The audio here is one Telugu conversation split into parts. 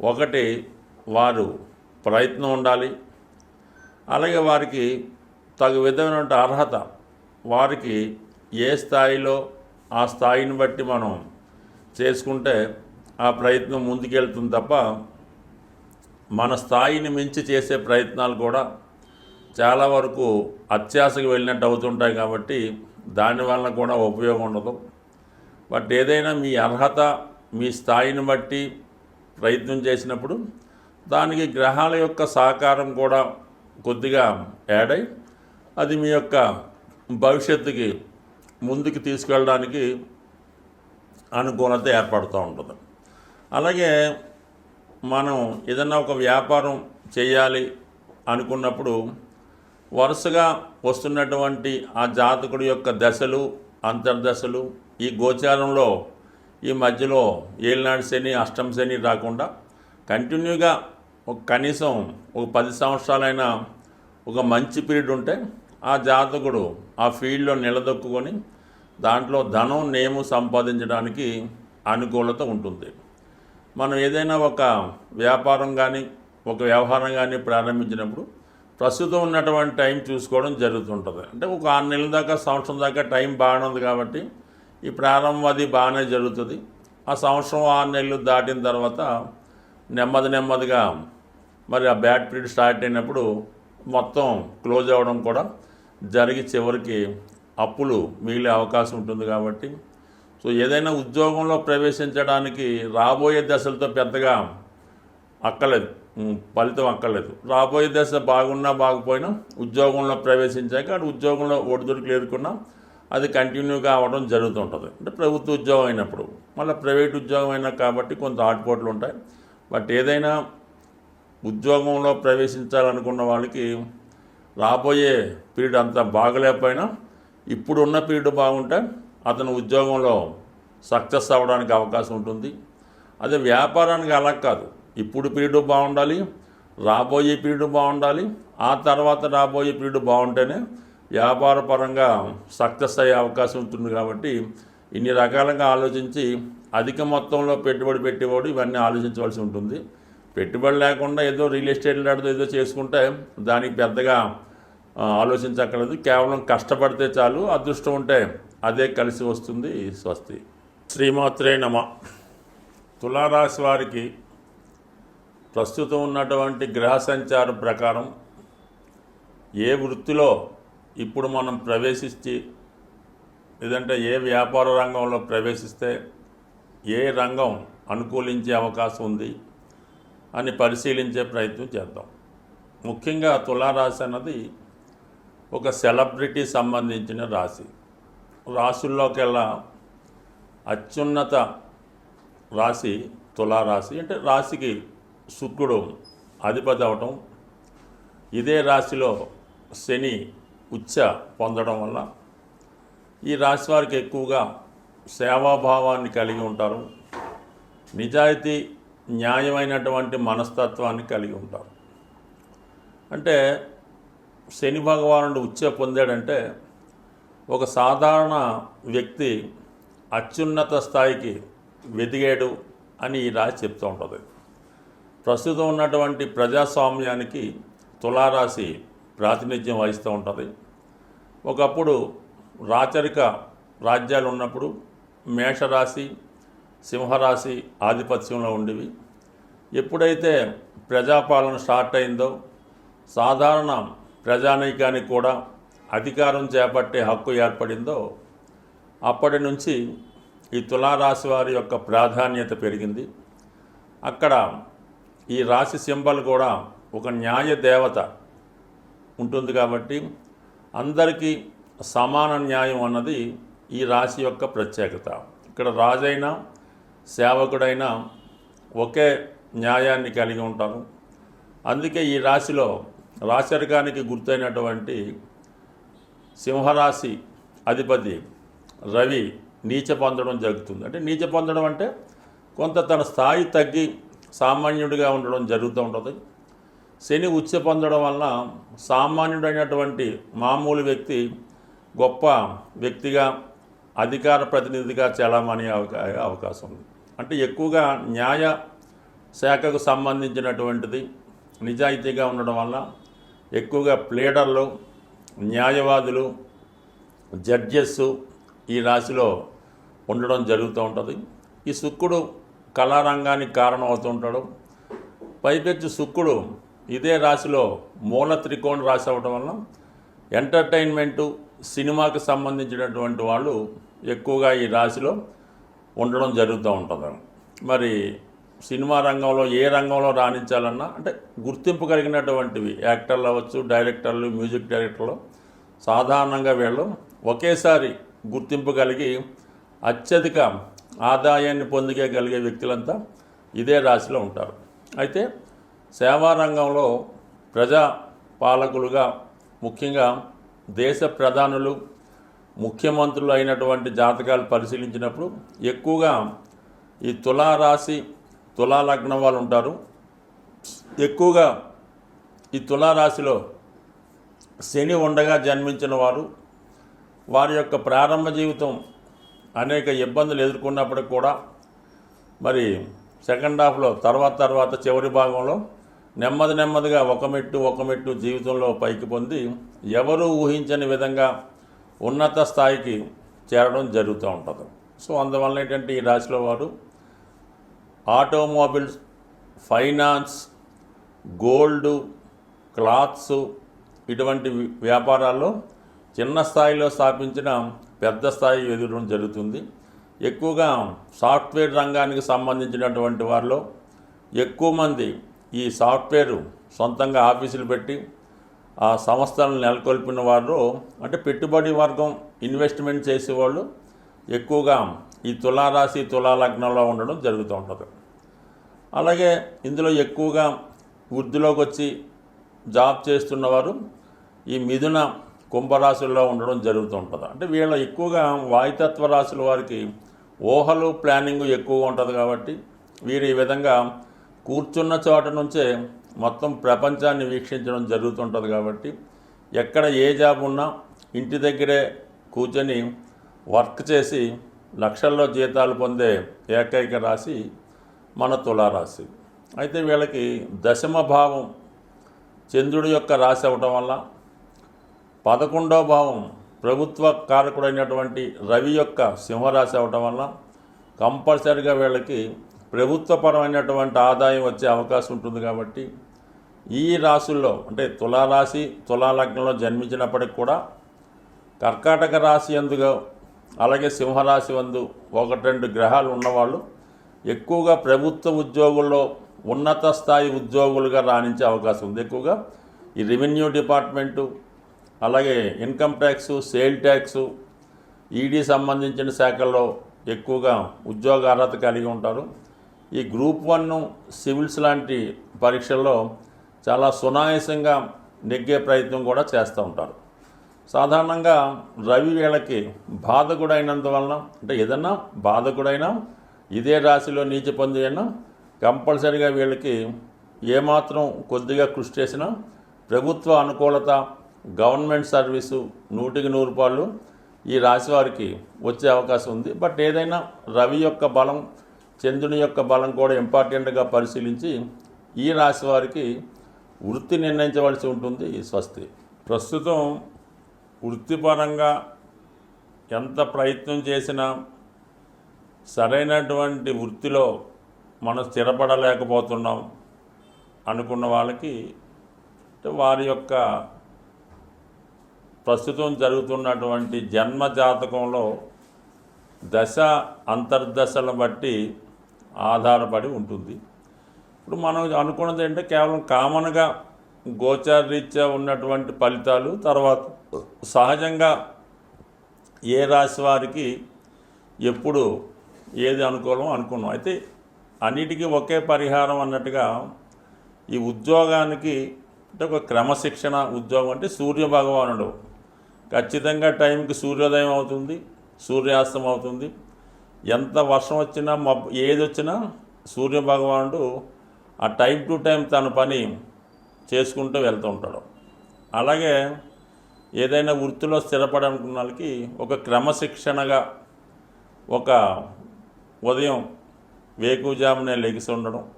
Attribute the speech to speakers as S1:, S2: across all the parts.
S1: ఒకటి వారు ప్రయత్నం ఉండాలి. అలాగే వారికి తగు విధమైన అర్హత వారికి ఏ స్థాయిలో ఆ స్థాయిని బట్టి మనం చేసుకుంటే ఆ ప్రయత్నం ముందుకెళ్తుంది తప్ప మన స్థాయిని మించి చేసే ప్రయత్నాలు కూడా చాలా వరకు అత్యాశకు వెళ్ళినట్టు అవుతుంటాయి కాబట్టి దానివల్ల కూడా ఉపయోగం ఉండదు. బట్ ఏదైనా మీ అర్హత మీ స్థాయిని బట్టి ప్రయత్నం చేసినప్పుడు దానికి గ్రహాల యొక్క సహకారం కూడా కొద్దిగా యాడ్ అయి అది మీ యొక్క భవిష్యత్తుకి ముందుకు తీసుకెళ్ళడానికి అనుకూలత ఏర్పడుతూ ఉంటుంది. అలాగే మనం ఏదన్నా ఒక వ్యాపారం చేయాలి అనుకున్నప్పుడు వరుసగా వస్తున్నటువంటి ఆ జాతకుడి యొక్క దశలు అంతర్దశలు ఈ గోచారంలో ఈ మధ్యలో ఏలినాడు శని అష్టం శని రాకుండా కంటిన్యూగా ఒక కనీసం ఒక పది సంవత్సరాలైనా ఒక మంచి పీరియడ్ ఉంటే ఆ జాతకుడు ఆ ఫీల్డ్లో నిలదొక్కుని దాంట్లో ధనం నేము సంపాదించడానికి అనుకూలత ఉంటుంది. మనం ఏదైనా ఒక వ్యాపారం కానీ ఒక వ్యవహారం కానీ ప్రారంభించినప్పుడు ప్రస్తుతం ఉన్నటువంటి టైం చూసుకోవడం జరుగుతుంటుంది. అంటే ఒక ఆరు నెలల దాకా సంవత్సరం దాకా టైం బాగుంది కాబట్టి ఈ ప్రారంభం అది బాగానే జరుగుతుంది. ఆ సంవత్సరం ఆరు నెలలు దాటిన తర్వాత నెమ్మది నెమ్మదిగా మరి ఆ బ్యాడ్ పీరియడ్ స్టార్ట్ అయినప్పుడు మొత్తం క్లోజ్ అవ్వడం కూడా జరిగి చివరికి అప్పులు మిగిలే అవకాశం ఉంటుంది కాబట్టి. సో ఏదైనా ఉద్యోగంలో ప్రవేశించడానికి రాబోయే దశలతో పెద్దగా అక్కలేదు ఫలితం అక్కర్లేదు. రాబోయే దశ బాగున్నా బాగుపోయినా ఉద్యోగంలో ప్రవేశించాక అటు ఉద్యోగంలో ఒడిదుడుకులు ఎదుర్కొన్నా అది కంటిన్యూగా అవ్వడం జరుగుతుంటుంది. అంటే ప్రభుత్వ ఉద్యోగం అయినప్పుడు. మళ్ళీ ప్రైవేట్ ఉద్యోగం అయినా కాబట్టి కొంత ఆటుపోట్లు ఉంటాయి. బట్ ఏదైనా ఉద్యోగంలో ప్రవేశించాలనుకున్న వాళ్ళకి రాబోయే పీరియడ్ అంత బాగలేకపోయినా ఇప్పుడున్న పీరియడ్ బాగుంటే అతను ఉద్యోగంలో సక్సెస్ అవ్వడానికి అవకాశం ఉంటుంది. అదే వ్యాపారానికి అలా కాదు. ఇప్పుడు పీరియడ్ బాగుండాలి రాబోయే పీరియడ్ బాగుండాలి ఆ తర్వాత రాబోయే పీరియడ్ బాగుంటేనే వ్యాపారపరంగా సక్సెస్ అయ్యే అవకాశం ఉంటుంది కాబట్టి ఇన్ని రకాలుగా ఆలోచించి అధిక మొత్తంలో పెట్టుబడి పెట్టేవాడు ఇవన్నీ ఆలోచించవలసి ఉంటుంది. పెట్టుబడి లేకుండా ఏదో రియల్ ఎస్టేట్ లాంటిదో ఏదో చేసుకుంటే దానికి పెద్దగా ఆలోచించక్కర్లేదు. కేవలం కష్టపడితే చాలు అదృష్టం ఉంటే అదే కలిసి వస్తుంది స్వస్తి. శ్రీమాత్రే నమ. తులారాశి వారికి ప్రస్తుతం ఉన్నటువంటి గ్రహ సంచారం ప్రకారం ఏ వృత్తిలో ఇప్పుడు మనం ప్రవేశించి లేదంటే ఏ వ్యాపార రంగంలో ప్రవేశిస్తే ఏ రంగం అనుకూలించే అవకాశం ఉంది అని పరిశీలించే ప్రయత్నం చేద్దాం. ముఖ్యంగా తులారాశి అన్నది ఒక సెలబ్రిటీ సంబంధించిన రాశి. రాశుల్లోకెల్లా అత్యున్నత రాశి తులారాశి అంటే రాశికి శుక్రుడు అధిపతి అవటం. ఇదే రాశిలో శని ఉచ్చ పొందడం వల్ల ఈ రాశి వారికి ఎక్కువగా సేవాభావాన్ని కలిగి ఉంటారు. నిజాయితీ న్యాయమైనటువంటి మనస్తత్వాన్ని కలిగి ఉంటారు. అంటే శని భగవానుడు ఉచ్చ పొందాడంటే ఒక సాధారణ వ్యక్తి అత్యున్నత స్థాయికి వెదిగాడు అని ఈ రాశి చెప్తూ ఉంటుంది. ప్రస్తుతం ఉన్నటువంటి ప్రజాస్వామ్యానికి తులారాశి ప్రాతినిధ్యం వహిస్తూ ఉంటుంది. ఒకప్పుడు రాచరిక రాజ్యాలు ఉన్నప్పుడు మేషరాశి సింహరాశి ఆధిపత్యంలో ఉండేవి. ఎప్పుడైతే ప్రజాపాలన స్టార్ట్ అయిందో సాధారణ ప్రజానీకానికి కూడా అధికారం చేపట్టే హక్కు ఏర్పడిందో అప్పటి నుంచి ఈ తులారాశి వారి యొక్క ప్రాధాన్యత పెరిగింది. అక్కడ ఈ రాశి సింబల్ కూడా ఒక న్యాయ దేవత ఉంటుంది కాబట్టి అందరికీ సమాన న్యాయం అన్నది ఈ రాశి యొక్క ప్రత్యేకత. ఇక్కడ రాజైనా సేవకుడైనా ఒకే న్యాయాన్ని కలిగి ఉంటారు. అందుకే ఈ రాశిలో రాచరికానికి గుర్తైనటువంటి సింహరాశి అధిపతి రవి నీచ పొందడం జరుగుతుంది. అంటే నీచ పొందడం అంటే కొంత తన స్థాయి తగ్గి సామాన్యుడిగా ఉండడం జరుగుతూ ఉంటుంది. శని ఉచ్చ పొందడం వలన సామాన్యుడైనటువంటి మామూలు వ్యక్తి గొప్ప వ్యక్తిగా అధికార ప్రతినిధిగా చలామణి అవకా అవకాశం ఉంది. అంటే ఎక్కువగా న్యాయ శాఖకు సంబంధించినటువంటిది నిజాయితీగా ఉండడం వల్ల ఎక్కువగా ప్లేడర్లు న్యాయవాదులు జడ్జెస్ ఈ రాశిలో ఉండడం జరుగుతూ ఉంటుంది. ఈ శుక్రుడు కళారంగానికి కారణం అవుతూ ఉంటాడు. పైపెచ్చు శుక్రుడు ఇదే రాశిలో మూల త్రికోణ రాశి అవ్వడం వలన ఎంటర్టైన్మెంటు సినిమాకి సంబంధించినటువంటి వాళ్ళు ఎక్కువగా ఈ రాశిలో ఉండడం జరుగుతూ ఉంటుంది. మరి సినిమా రంగంలో ఏ రంగంలో రాణించాలన్నా అంటే గుర్తింపు కలిగినటువంటివి యాక్టర్లు అవ్వచ్చు డైరెక్టర్లు మ్యూజిక్ డైరెక్టర్లు సాధారణంగా వీళ్ళు ఒకేసారి గుర్తింపు కలిగి అత్యధిక ఆదాయాన్ని పొందుకోగలిగే వ్యక్తులంతా ఇదే రాశిలో ఉంటారు. అయితే సేవా రంగంలో ప్రజా పాలకులుగా ముఖ్యంగా దేశ ప్రధానులు ముఖ్యమంత్రులు అయినటువంటి జాతకాలు పరిశీలించినప్పుడు ఎక్కువగా ఈ తులారాశి తులాలగ్నం వాళ్ళు ఉంటారు. ఎక్కువగా ఈ తులారాశిలో శని ఉండగా జన్మించిన వారు వారి యొక్క ప్రారంభ జీవితం అనేక ఇబ్బందులు ఎదుర్కొన్నప్పటికి కూడా మరి సెకండ్ హాఫ్లో తర్వాత తర్వాత చివరి భాగంలో నెమ్మది నెమ్మదిగా ఒక మెట్టు ఒక మెట్టు జీవితంలో పైకి పొంది ఎవరు ఊహించని విధంగా ఉన్నత స్థాయికి చేరడం జరుగుతూ ఉంటుంది. సో అందువల్ల ఏంటంటే ఈ రాశిలో వారు ఆటోమొబైల్స్ ఫైనాన్స్ గోల్డ్ క్లాత్స్ ఇటువంటి వ్యాపారాల్లో చిన్న స్థాయిలో స్థాపించిన పెద్ద స్థాయి ఎదురడం జరుగుతుంది. ఎక్కువగా సాఫ్ట్వేర్ రంగానికి సంబంధించినటువంటి వారిలో ఎక్కువ మంది ఈ సాఫ్ట్వేర్ సొంతంగా ఆఫీసులు పెట్టి ఆ సంస్థలను నెలకొల్పిన వారు అంటే పెట్టుబడి వర్గం ఇన్వెస్ట్మెంట్ చేసేవాళ్ళు ఎక్కువగా ఈ తులారాశి తులాలగ్నంలో ఉండడం జరుగుతూ ఉంటుంది. అలాగే ఇందులో ఎక్కువగా వృద్ధిలోకి వచ్చి జాబ్ చేస్తున్నవారు ఈ మిథున కుంభరాశుల్లో ఉండడం జరుగుతూ ఉంటుంది. అంటే వీళ్ళ ఎక్కువగా వాయుతత్వ రాశుల వారికి ఊహలు ప్లానింగ్ ఎక్కువగా ఉంటుంది కాబట్టి వీరు ఈ విధంగా కూర్చున్న చోట నుంచే మొత్తం ప్రపంచాన్ని వీక్షించడం జరుగుతుంటుంది కాబట్టి ఎక్కడ ఏ జాబ్ ఉన్నా ఇంటి దగ్గరే కూర్చొని వర్క్ చేసి లక్షల్లో జీతాలు పొందే ఏకైక రాశి మన తులారాశి. అయితే వీళ్ళకి దశమ భావం చంద్రుడి యొక్క రాశి అవ్వటం వల్ల పదకొండవ భావం ప్రభుత్వ కారకుడైనటువంటి రవి యొక్క సింహరాశి అవటం వల్ల కంపల్సరిగా వీళ్ళకి ప్రభుత్వపరమైనటువంటి ఆదాయం వచ్చే అవకాశం ఉంటుంది కాబట్టి ఈ రాశుల్లో అంటే తులారాశి తులాలగ్నంలో జన్మించినప్పటికి కూడా కర్కాటక రాశి ఎందుగా అలాగే సింహరాశి వందు ఒకటి రెండు గ్రహాలు ఉన్నవాళ్ళు ఎక్కువగా ప్రభుత్వ ఉద్యోగుల్లో ఉన్నత స్థాయి ఉద్యోగులుగా రాణించే అవకాశం ఉంది. ఎక్కువగా ఈ రెవెన్యూ డిపార్ట్మెంటు అలాగే income tax sale tax ED సంబంధించిన శాఖల్లో ఎక్కువగా ఉద్యోగ అర్హత కలిగి ఉంటారు. ఈ గ్రూప్ వన్ సివిల్స్ లాంటి పరీక్షల్లో చాలా సునాయాసంగా నెగ్గే ప్రయత్నం కూడా చేస్తూ ఉంటారు. సాధారణంగా రవి వీళ్ళకి బాధకుడైనందువలన అంటే ఏదన్నా బాధకుడైనా ఇదే రాశిలో నీచ పొంది అయినా కంపల్సరిగా వీళ్ళకి ఏమాత్రం కొద్దిగా కృషి చేసినా ప్రభుత్వ అనుకూలత గవర్నమెంట్ సర్వీసు నూటికి నూరు రూపాయలు ఈ రాశి వారికి వచ్చే అవకాశం ఉంది. బట్ ఏదైనా రవి యొక్క బలం చంద్రుని యొక్క బలం కూడా ఇంపార్టెంట్గా పరిశీలించి ఈ రాశి వారికి వృత్తి నిర్ణయించవలసి ఉంటుంది స్వస్తి. ప్రస్తుతం వృత్తిపరంగా ఎంత ప్రయత్నం చేసినా సరైనటువంటి వృత్తిలో మనం స్థిరపడలేకపోతున్నాం అనుకున్న వాళ్ళకి వారి యొక్క ప్రస్తుతం జరుగుతున్నటువంటి జన్మ జాతకంలో దశ అంతర్దశలను బట్టి ఆధారపడి ఉంటుంది. ఇప్పుడు మనం అనుకున్నది ఏంటంటే కేవలం కామన్గా గోచారరీత్యా ఉన్నటువంటి ఫలితాలు తర్వాత సహజంగా ఏ రాశి వారికి ఎప్పుడు ఏది అనుకూలం అనుకున్నాం. అయితే అన్నిటికీ ఒకే పరిహారం అన్నట్టుగా ఈ ఉద్యోగానికి అంటే ఒక క్రమశిక్షణ ఉద్యోగం అంటే సూర్య భగవానుడు. ఖచ్చితంగా టైంకి సూర్యోదయం అవుతుంది సూర్యాస్తం అవుతుంది. ఎంత వర్షం వచ్చినా మబ్బు ఏది వచ్చినా సూర్య భగవానుడు ఆ టైం టు టైం తన పని చేసుకుంటూ వెళ్తూ ఉంటాడు. అలాగే ఏదైనా వృత్తిలో స్థిరపడాలనుకున్న వాళ్ళకి ఒక క్రమశిక్షణగా ఒక ఉదయం వేకుజామునే లెగిసి ఉండడం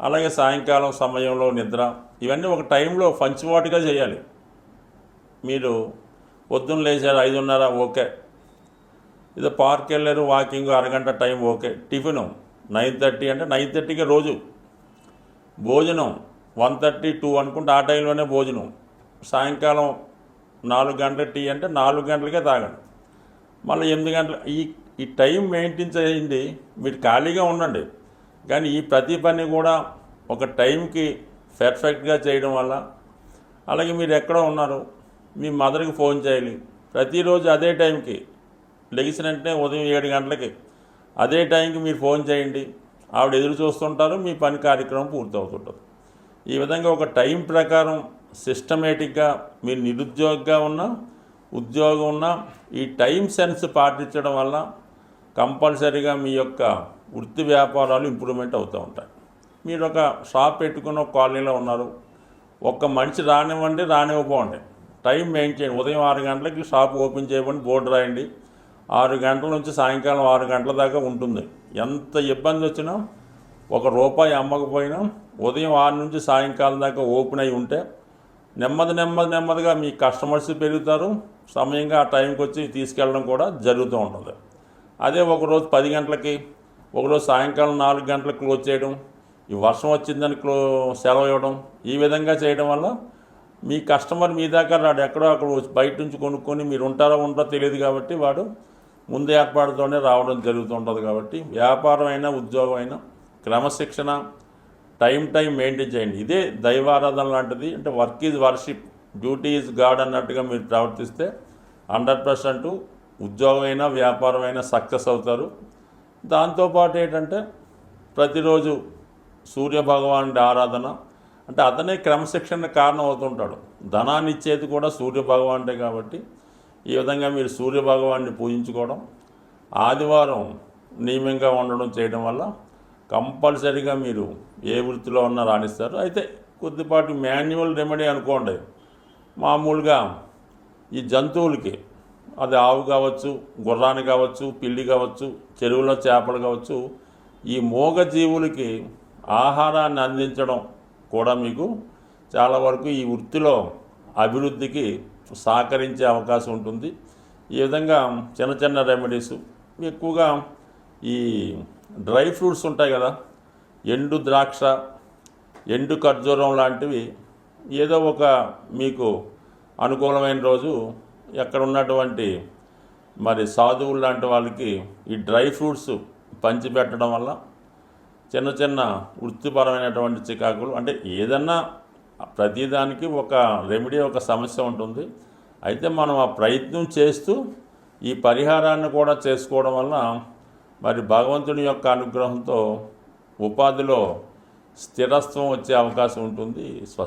S1: అలాగే సాయంకాలం సమయంలో నిద్ర ఇవన్నీ ఒక టైంలో పంచువాటుగా చేయాలి. మీరు పొద్దున్న లేచారు ఐదున్నర ఓకే. ఇది పార్క్ వెళ్ళారు వాకింగ్ అరగంట time okay. Tiffin nine thirty అంటే నైన్ థర్టీకి రోజు. భోజనం వన్ థర్టీ టూ అనుకుంటే ఆ టైంలోనే భోజనం. సాయంకాలం నాలుగు గంటల టీ అంటే నాలుగు గంటలకే తాగండి. మళ్ళీ ఎనిమిది గంటల ఈ ఈ టైం మెయింటైన్ చేయండి మీరు ఖాళీగా ఉండండి. కానీ ఈ ప్రతి పని కూడా ఒక టైంకి పెర్ఫెక్ట్గా చేయడం వల్ల. అలాగే మీరు ఎక్కడో ఉన్నారు మీ మదర్కి ఫోన్ చేయాలి. ప్రతిరోజు అదే టైంకి లెగిసిన వెంటనే ఉదయం ఏడు గంటలకి. అదే టైంకి మీరు ఫోన్ చేయండి. ఆవిడ ఎదురు చూస్తుంటారు మీ పని కార్యక్రమం పూర్తవుతుంటుంది. ఈ విధంగా ఒక టైం ప్రకారం సిస్టమేటిక్గా మీరు నిరుద్యోగిగా ఉన్నా ఉద్యోగం ఉన్నా ఈ టైం సెన్స్ పాటించడం వల్ల కంపల్సరీగా మీ యొక్క వృత్తి వ్యాపారాలు ఇంప్రూవ్మెంట్ అవుతూ ఉంటాయి. మీరు ఒక షాప్ పెట్టుకుని ఒక కాలనీలో ఉన్నారు. ఒక్క మనిషి రానివ్వండి రానివ్వకపోండి. టైం మెయింటైన్ ఉదయం ఆరు గంటలకి షాప్ ఓపెన్ చేయమని బోర్డు రాయండి. ఆరు గంటల నుంచి సాయంకాలం ఆరు గంటల దాకా ఉంటుంది. ఎంత ఇబ్బంది వచ్చినా ఒక రూపాయి అమ్మకపోయినా ఉదయం ఆరు నుంచి సాయంకాలం దాకా ఓపెన్ అయి ఉంటే నెమ్మది నెమ్మది నెమ్మదిగా మీ కస్టమర్స్ పెరుగుతారు. సమయంగా ఆ టైంకి వచ్చి తీసుకెళ్ళడం కూడా జరుగుతూ ఉంటుంది. అదే ఒకరోజు పది గంటలకి ఒకరోజు సాయంకాలం నాలుగు గంటలకు క్లోజ్ చేయడం ఈ వర్షం వచ్చిందని క్లో సెలవు ఇవ్వడం ఈ విధంగా చేయడం వల్ల మీ కస్టమర్ మీ దాకా రాడు. ఎక్కడో అక్కడ బయట నుంచి కొనుక్కొని మీరు ఉంటారో ఉంటారో తెలియదు కాబట్టి వాడు ముందు ఏర్పాటుతోనే రావడం జరుగుతుంటుంది కాబట్టి వ్యాపారం అయినా ఉద్యోగం అయినా క్రమశిక్షణ టైం టైం మెయింటైన్ చేయండి. ఇదే దైవారాధన లాంటిది. అంటే work is worship. Duty is God అన్నట్టుగా మీరు ప్రవర్తిస్తే హండ్రెడ్ పర్సెంట్ ఉద్యోగం అయినా వ్యాపారం అయినా సక్సెస్ అవుతారు. దాంతోపాటు ఏంటంటే ప్రతిరోజు సూర్యభగవానుడి ఆరాధన. అంటే అతనే క్రమశిక్షణ కారణం అవుతుంటాడు ధనాన్ని ఇచ్చేది కూడా సూర్య కాబట్టి ఈ విధంగా మీరు సూర్య భగవాన్ని పూజించుకోవడం ఆదివారం నియమంగా ఉండడం చేయడం వల్ల కంపల్సరీగా మీరు ఏ వృత్తిలో ఉన్నా రాణిస్తారు. అయితే కొద్దిపాటి మాన్యువల్ రెమెడీ అనుకోండి. మామూలుగా ఈ జంతువులకి అది ఆవు కావచ్చు గుర్రాన్ని కావచ్చు పిల్లి కావచ్చు చెరువులో చేపలు కావచ్చు ఈ మూగ జీవులకి ఆహారాన్ని అందించడం కూడా మీకు చాలా వరకు ఈ వృత్తిలో అభివృద్ధికి సహకరించే అవకాశం ఉంటుంది. ఈ విధంగా చిన్న చిన్న రెమెడీస్ ఎక్కువగా ఈ డ్రై ఫ్రూట్స్ ఉంటాయి కదా ఎండు ద్రాక్ష ఎండు ఖర్జూరం లాంటివి ఏదో ఒక మీకు అనుకూలమైన రోజు ఎక్కడ ఉన్నటువంటి మరి సాధువులు లాంటి వాళ్ళకి ఈ డ్రై ఫ్రూట్స్ పంచిపెట్టడం వల్ల చిన్న చిన్న వృత్తిపరమైనటువంటి చికాకులు అంటే ఏదన్నా ప్రతిదానికి ఒక రెమెడీ ఒక సమస్య ఉంటుంది. అయితే మనం ఆ ప్రయత్నం చేస్తూ ఈ పరిహారాన్ని కూడా చేసుకోవడం వల్ల మరి భగవంతుని యొక్క అనుగ్రహంతో ఉపాధిలో స్థిరత్వం వచ్చే అవకాశం ఉంటుంది స్వస్థ